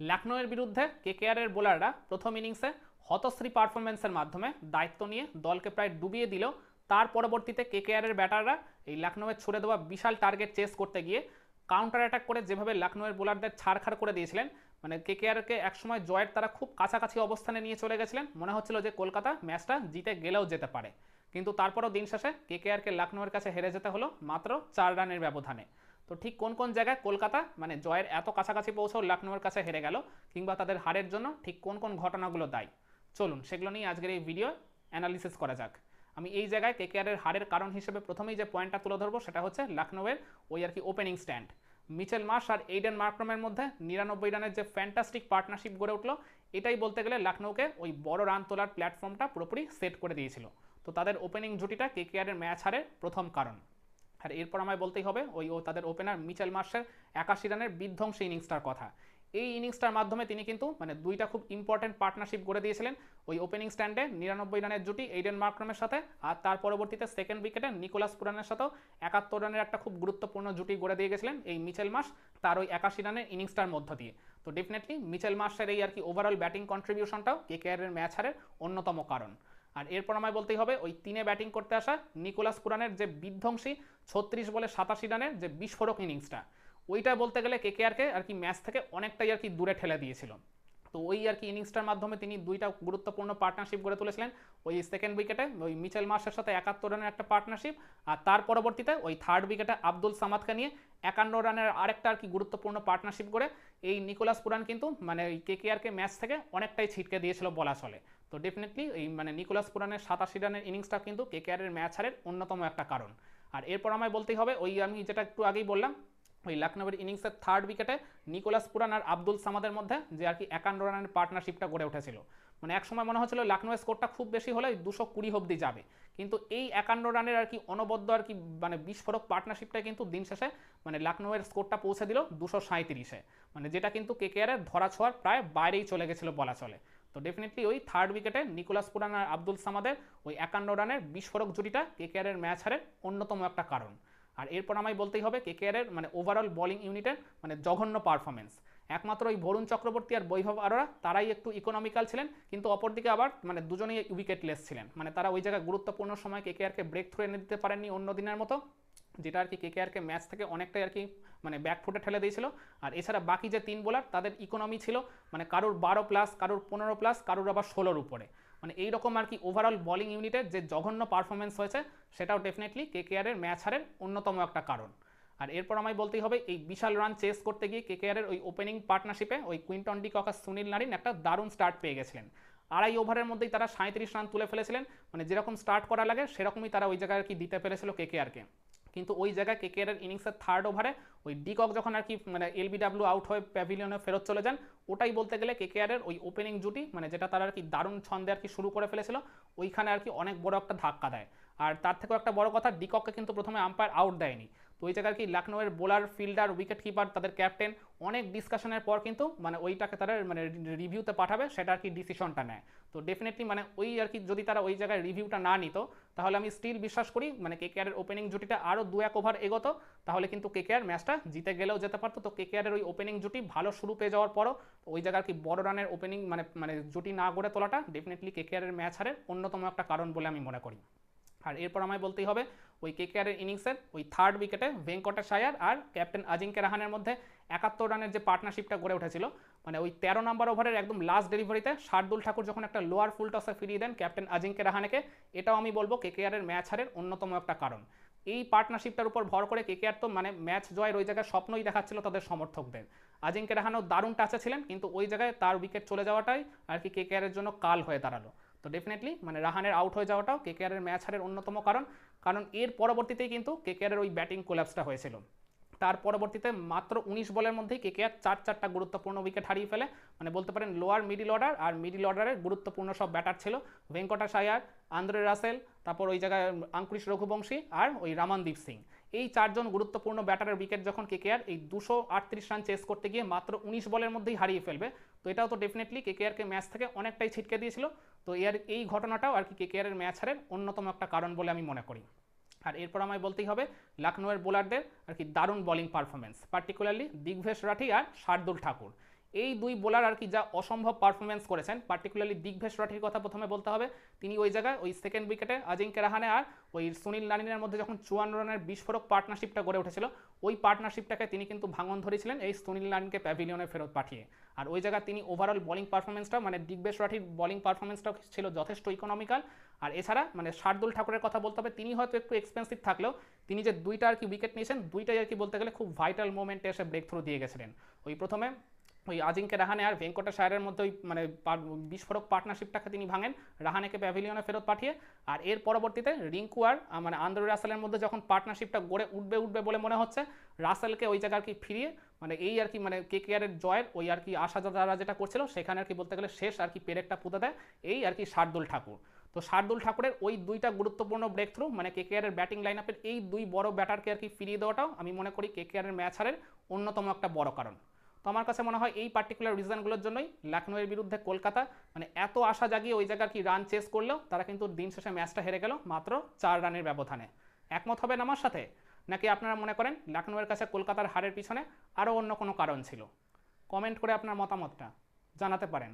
লখনৌয়ের বিরুদ্ধে কেকেআরের বোলাররা প্রথম ইনিংসে হতশ্রী পারফরমেন্সের মাধ্যমে দায়িত্ব নিয়ে দলকে প্রায় ডুবিয়ে দিলেও তার পরবর্তীতে কেকেআরের ব্যাটাররা এই লখনৌয়ের ছুড়ে দেওয়া বিশাল টার্গেট চেস করতে গিয়ে কাউন্টার অ্যাটাক করে যেভাবে লখনৌয়ের বোলারদের ছাড়খাড় করে দিয়েছিলেন মানে কেকেআরকে একসময় জয়ের তারা খুব কাছাকাছি অবস্থানে নিয়ে চলে গেছিলেন। মনে হচ্ছিল যে কলকাতা ম্যাচটা জিতে গেলেও যেতে পারে। কিন্তু তারপরও দিন শেষে কেকেআরকে লখনৌয়ের কাছে হেরে যেতে হলো মাত্র চার রানের ব্যবধানে। তো ঠিক কোন কোন জায়গায় কলকাতা মানে জয়ের এত কাছাকাছি পৌঁছেও লখনৌয়ের কাছে হেরে গেল কিংবা তাদের হারের জন্য ঠিক কোন কোন ঘটনাগুলো দায়ী? চলুন সেগুলো নিয়ে আজকের এই ভিডিও অ্যানালিসিস করা যাক। আমি এই জায়গায় কেকেআরের হারের কারণ হিসেবে প্রথমেই যে পয়েন্টটা তুলে ধরবো সেটা হচ্ছে লখনৌয়ের ওই আর কি ওপেনিং স্ট্যান্ড মিচেল মার্শ আর এইডেন মার্ক্রমের মধ্যে নিরানব্বই রানের যে ফ্যান্টাস্টিক পার্টনারশিপ গড়ে উঠল, এটাই বলতে গেলে লখনৌকে ওই বড় রান তোলার প্ল্যাটফর্মটা পুরোপুরি সেট করে দিয়েছিল। তো তাদের ওপেনিং জুটিটা কে কেকেআরের ম্যাচ হারের প্রথম কারণ। আর এরপর আমায় বলতেই হবে, ওই ও তাদের ওপেনার মিচেল মার্শের একাশি রানের বিধ্বংসী ইনিংসটার কথা। এই ইনিংসটার মাধ্যমে তিনি কিন্তু মানে দুইটা খুব ইম্পর্টেন্ট পার্টনারশিপ গড়ে দিয়েছিলেন। ওই ওপেনিং স্ট্যান্ডে নিরানব্বই রানের জুটি এইডেন মার্ক্রমের সাথে, আর তার পরবর্তীতে সেকেন্ড উইকেটে নিকোলাস পুরানের সাথেও একাত্তর রানের একটা খুব গুরুত্বপূর্ণ জুটি গড়ে দিয়ে গেছিলেন এই মিচেল মাস তার ওই একাশি রানের ইনিংসটার মধ্য দিয়ে। তো ডেফিনেটলি মিচেল মাসের এই আর কি ওভারঅল ব্যাটিং কন্ট্রিবিউশনটাও কেকেআরের ম্যাচ হারের অন্যতম কারণ। আর এরপর আমায় বলতেই হবে, ওই তিনে ব্যাটিং করতে আসা নিকোলাস পুরানের যে বিধ্বংসী ছত্রিশ বলে সাতাশি রানের যে বিস্ফোরক ইনিংসটা, ওইটা বলতে গেলে কে কেকেআরকে আর কি ম্যাচ থেকে অনেকটাই আর কি দূরে ঠেলে দিয়েছিল। তো ওই আর কি ইনিংসটার মাধ্যমে তিনি দুইটা গুরুত্বপূর্ণ পার্টনারশিপ গড়ে তুলেছিলেন, ওই সেকেন্ড উইকেটে ওই মিচেল মাসের সাথে একাত্তর রানের একটা পার্টনারশিপ আর তার পরবর্তীতে ওই থার্ড উইকেটে আব্দুল সামাদকে নিয়ে একান্ন রানের আরেকটা আর কি গুরুত্বপূর্ণ পার্টনারশিপ করে এই নিকোলাস পুরান কিন্তু মানে ওই কে কেকেআরকে ম্যাচ থেকে অনেকটাই ছিটকে দিয়েছিল বলা চলে। তো ডেফিনেটলি এই মানে নিকোলাস পুরানের সাতাশি রানের ইনিংসটা কিন্তু কে কেকেআরের ম্যাচ হারের অন্যতম একটা কারণ। আর এরপর আমায় বলতেই হবে, ওই আমি যেটা একটু আগেই বললাম, ওই লখনৌয়ের ইনিংসের থার্ড উইকেটে নিকোলাস পুরান আর আব্দুল সামাদের মধ্যে যে আর কি একান্ন রানের পার্টনারশিপটা গড়ে উঠেছিল। মানে একসময় মনে হচ্ছিল লখনৌয়ের স্কোরটা খুব বেশি হলে দুশো কুড়ি অব্দি যাবে। কিন্তু এই একান্ন রানের আর কি অনবদ্য আর কি মানে বিস্ফোরক পার্টনারশিপটা কিন্তু দিন শেষে মানে লখনৌয়ের স্কোরটা পৌঁছে দিল দুশো সাঁত্রিশে মানে যেটা কিন্তু কেকেআরের ধরা ছোঁয়ার প্রায় বাইরেই চলে গেছিল বলা চলে। তো ডেফিনেটলি ওই থার্ড উইকেটে নিকোলাস পুরান আর আব্দুল সামাদের ওই একান্ন রানের বিস্ফোরক জুটিটা কেকেআরের ম্যাচ হারের অন্যতম একটা কারণ। আর এরপর আমায় বলতেই হবে কেকেআরের মানে ওভারঅল বোলিং ইউনিটের মানে জঘন্য পারফরমেন্স একমাত্র ওই বরুণ চক্রবর্তী আর বৈভব আরোরা, তারাই একটু ইকোনমিক্যাল ছিলেন, কিন্তু অপরদিকে আবার মানে দুজনেই উইকেটলেস ছিলেন। মানে তারা ওই জায়গায় গুরুত্বপূর্ণ সময় কে কেকেআরকে ব্রেক থ্রু এনে দিতে পারেননি অন্য দিনের মতো, যেটা আর কি কেকেআরকে ম্যাচ থেকে অনেকটাই আর কি মানে ব্যাকফুটে ঠেলে দিয়েছিল। আর এছাড়া বাকি যে তিন বোলার তাদের ইকোনমি ছিল মানে কারোর বারো প্লাস কারোর পনেরো প্লাস কারোর আবার ষোলোর উপরে। মানে এইরকম আর কি ওভারঅল বলিং ইউনিটের যে জঘন্য পারফরমেন্স হয়েছে, সেটাও ডেফিনেটলি কে কেকেআরের ম্যাচ হারের অন্যতম একটা কারণ। আর এরপর আমায় বলতেই হবে, এই বিশাল রান চেস করতে গিয়ে কেকেআরের ওই ওপেনিং পার্টনারশিপে ওই Quinton de Kock Sunil Narine একটা দারুণ স্টার্ট পেয়ে গেছিলেন। আড়াই ওভারের মধ্যেই তারা সাঁত্রিশ রান তুলে ফেলেছিলেন মানে যেরকম স্টার্ট করা লাগে সেরকমই তারা ওই জায়গায় আর কি দিতে পেরেছিল কেকেআরকে কিন্তু ওই জায়গায় কেকেআরের ইনিংসের থার্ড ওভারে ওই ডিকক যখন আর কি মানে এলবিডাব্লিউ আউট হয়ে প্যাভিলিয়নে ফেরত চলে যান, ওটাই বলতে গেলে কে কেকেআরের ওই ওপেনিং জুটি মানে যেটা তারা আর কি দারুণ ছন্দে আর কি শুরু করে ফেলেছিল, ওইখানে আর কি অনেক বড় একটা ধাক্কা দেয়। আর তার থেকেও একটা বড় কথা ডিকককে কিন্তু প্রথমে আম্পায়ার আউট দেয়নি। তো ওই জায়গায় কি লখনৌয়ের বোলার, ফিল্ডার উইকেট কিপার তাদের ক্যাপ্টেন অনেক ডিসকাশনের পর কিন্তু মানে ওইটাকে তারা মানে রিভিউতে পাঠাবে, সেটা আর কি ডিসিশনটা নেয়। তো ডেফিনেটলি মানে ওই আর কি যদি তারা ওই জায়গায় রিভিউটা না নিত, তাহলে আমি স্টিল বিশ্বাস করি মানে কেকেআরের ওপেনিং জুটিটা আরও দু এক ওভার এগোতো, তাহলে কিন্তু কে কেকেআর ম্যাচটা জিতে গেলেও যেতে পারতো। তো কে কেকেআরের ওই ওপেনিং জুটি ভালো শুরু পেয়ে যাওয়ার পরও ওই জায়গার কি বড় রানের ওপেনিং মানে মানে জুটি না গড়ে তোলাটা ডেফিনেটলি কে কেকেআরের ম্যাচ হারের অন্যতম একটা কারণ বলে আমি মনে করি। আর এরপর আমায় বলতেই হবে ওই কেকেআরের ইনিংসের ওই থার্ড উইকেটে ভেঙ্কটা সায়ার আর ক্যাপ্টেন আজিঙ্কে রাহানের মধ্যে একাত্তর রানের যে পার্টনারশিপটা গড়ে উঠেছিল মানে ওই তেরো নম্বর ওভারের একদম লাস্ট ডেলিভারিতে শার্দুল ঠাকুর যখন একটা লোয়ার ফুল টসে ফিরিয়ে দেন ক্যাপ্টেন আজিঙ্কে রাহানেকে, এটাও আমি বলব কেকেআরের ম্যাচ হারের অন্যতম একটা কারণ। এই পার্টনারশিপটার উপর ভর করে কেকেআর তো মানে ম্যাচ জয়ের ওই জায়গায় স্বপ্নই দেখাচ্ছিল তাদের সমর্থকদের। আজিঙ্কে রাহানও দারুণ টাচে ছিলেন, কিন্তু ওই জায়গায় তার উইকেট চলে যাওয়াটাই আর কি কেকেআরের জন্য কাল হয়ে দাঁড়াল। তো ডেফিনেটলি মানে রাহানের আউট হয়ে যাওয়াটাও কেকেআরের ম্যাচ হারের অন্যতম কারণ। কারণ এর পরবর্তীতেই কিন্তু কেকেআরের ওই ব্যাটিং কোল্যাপসটা হয়েছিল। তার পরবর্তীতে মাত্র উনিশ বলের মধ্যেই কেকেআর চার চারটা গুরুত্বপূর্ণ উইকেট হারিয়ে ফেলে। মানে বলতে পারেন লোয়ার মিডিল অর্ডার আর মিডিল অর্ডারের গুরুত্বপূর্ণ সব ব্যাটার ছিল ভেঙ্কটাশায়ার, আন্দ্রে রাসেল, তারপর ওই জায়গায় আঙ্কুরিশ রঘুবংশী আর ওই রামানদীপ সিং। এই চারজন গুরুত্বপূর্ণ ব্যাটারের উইকেট যখন কেকেআর এই দুশো আটত্রিশ রান চেস করতে গিয়ে মাত্র উনিশ বলের মধ্যেই হারিয়ে ফেলবে। তো এটাও তো ডেফিনেটলি কেকেআরকে ম্যাচ থেকে অনেকটাই ছিটকে দিয়েছিল। তো এর এই ঘটনাটাও আর কি কেকেআরের ম্যাচ হারের অন্যতম একটা কারণ বলে আমি মনে করি। আর এরপর আমায় বলতেই হবে লখনৌয়ের বোলারদের আর কি দারুণ bowling performance particularly Digvesh Rathi আর শার্দুল ঠাকুর। এই দুই বোলার আর কি যা অসম্ভব পারফরমেন্স করেছেন পার্টিকুলারলি দিগ্ভেশ রাঠির কথা প্রথমে বলতে হবে। তিনি ওই জায়গায়, ওই সেকেন্ড উইকেটে আজিঙ্কে রাহানে আর ওই সুনীল নারিনের মধ্যে যখন চুয়ান্ন রানের বিস্ফোরক পার্টনারশিপটা গড়ে উঠেছিল, ওই পার্টনারশিপটাকে তিনি কিন্তু ভাঙন ধরেছিলেন এই সুনীল নারিনকে প্যাভিলিয়নে ফেরত পাঠিয়ে। আর ওই জায়গায় তিনি ওভারঅল বোলিং পারফরমেন্সটা মানে দিগ্বেশ রাঠির বোলিং পারফরমেন্সটাও ছিল যথেষ্ট ইকোনমিক্যাল আর এছাড়া মানে শার্দুল ঠাকুরের কথা বলতে হবে, তিনি হয়তো একটু এক্সপেন্সিভ থাকলেও তিনি যে দুইটা আর কি উইকেট নিয়েছেন, দুইটাই আর কি বলতে গেলে খুব ভাইটাল মোমেন্টে এসে ব্রেক থ্রু দিয়ে গেছিলেন। ওই প্রথমে ওই আজিঙ্কে রাহানে আর ভেঙ্কটেশ্বরের মধ্যে ওই মানে বিস্ফোরক পার্টনারশিপটাকে তিনি ভাঙেন। রাহানেকে প্যাভিলিয়নে ফেরত পাঠিয়ে। আর এর পরবর্তীতে রিঙ্কু আর মানে আন্দ্রে রাসেলের মধ্যে যখন পার্টনারশিপটা গড়ে উঠবে উঠবে বলে মনে হচ্ছে, রাসেলকে ওই জায়গা আর কি ফিরিয়ে মানে এই আর কি মানে কে কেয়ারের জয়ের ওই আর কি আশা যারা যেটা করছিল, সেখানে আর কি বলতে গেলে শেষ আর কি পেরেকটা পুঁতে দেয় এই আর কি শার্দুল ঠাকুর। তো শার্দুল ঠাকুরের ওই দুইটা গুরুত্বপূর্ণ ব্রেক থ্রু মানে কে কেয়ারের ব্যাটিং লাইন আপের এই দুই বড় ব্যাটারকে আর কি ফিরিয়ে দেওয়াটাও আমি মনে করি কে কেয়ারের ম্যাচ হারের অন্যতম একটা বড় কারণ। আমার কাছে মনে হয় এই পার্টিকুলার রিজনগুলোর জন্যই লখনৌয়ের বিরুদ্ধে কলকাতা মানে এত আশা জাগিয়ে ওই জায়গার কি রান চেস করলেও তারা কিন্তু দিন শেষে ম্যাচটা হেরে গেল মাত্র চার রানের ব্যবধানে। একমত হবেন আমার সাথে? নাকি আপনারা মনে করেন লখনৌয়ের কাছে কলকাতার হারের পিছনে আরও অন্য কোনো কারণ ছিল? কমেন্ট করে আপনার মতামতটা জানাতে পারেন।